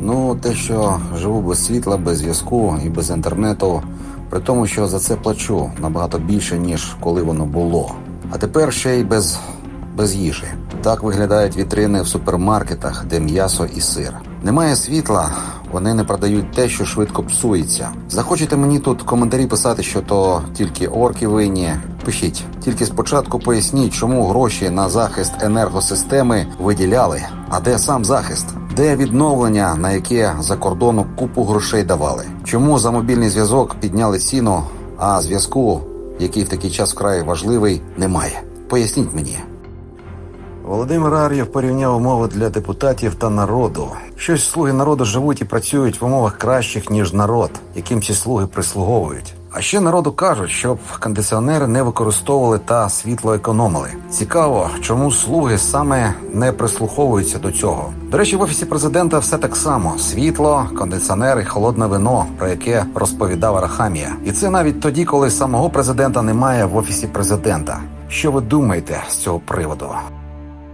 Ну, те, що живу без світла, без зв'язку і без інтернету, при тому, що за це плачу набагато більше, ніж коли воно було. А тепер ще й без, без їжі. Так виглядають вітрини в супермаркетах, де м'ясо і сир. Немає світла, вони не продають те, що швидко псується. Захочете мені тут коментарі писати, що то тільки орки винні. Пишіть. Тільки спочатку поясніть, чому гроші на захист енергосистеми виділяли, а де сам захист? Де відновлення, на яке за кордону купу грошей давали? Чому за мобільний зв'язок підняли ціну, а зв'язку, який в такий час вкрай важливий, немає? Поясніть мені. Володимир Ар'єв порівняв умови для депутатів та народу. Щось слуги народу живуть і працюють в умовах кращих, ніж народ, яким ці слуги прислуговують. А ще народу кажуть, щоб кондиціонери не використовували та світло економили. Цікаво, чому слуги саме не прислуховуються до цього. До речі, в офісі президента все так само: світло, кондиціонери, холодне вино, про яке розповідав Арахамія. І це навіть тоді, коли самого президента немає в офісі президента. Що ви думаєте з цього приводу?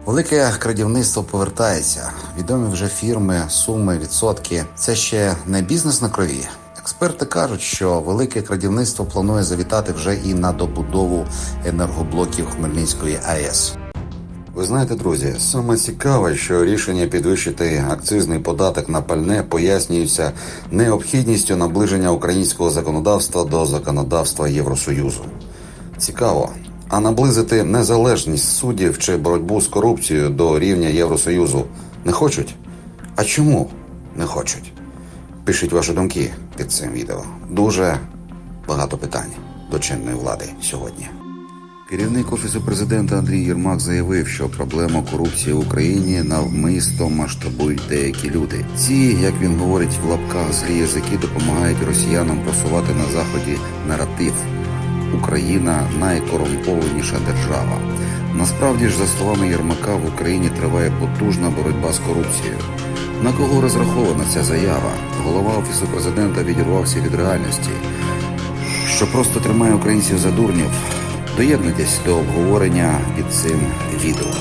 Велике крадівництво повертається. Відомі вже фірми, суми, відсотки. Це ще не бізнес на крові. Експерти кажуть, що велике крадівництво планує завітати вже і на добудову енергоблоків Хмельницької АЕС. Ви знаєте, друзі, саме цікаве, що рішення підвищити акцизний податок на пальне пояснюється необхідністю наближення українського законодавства до законодавства Євросоюзу. Цікаво. А наблизити незалежність суддів чи боротьбу з корупцією до рівня Євросоюзу не хочуть? А чому не хочуть? Пишіть ваші думки під цим відео. Дуже багато питань до чинної влади сьогодні. Керівник офісу президента Андрій Єрмак заявив, що проблему корупції в Україні навмисно масштабують деякі люди. Ці, як він говорить в лапках, злі язики допомагають росіянам просувати на заході наратив. Україна найкорумпованіша держава. Насправді ж, за словами Єрмака, в Україні триває потужна боротьба з корупцією. На кого розрахована ця заява? Голова офісу президента відірвався від реальності, що просто тримає українців за дурнів. Доєднуйтесь до обговорення під цим відео.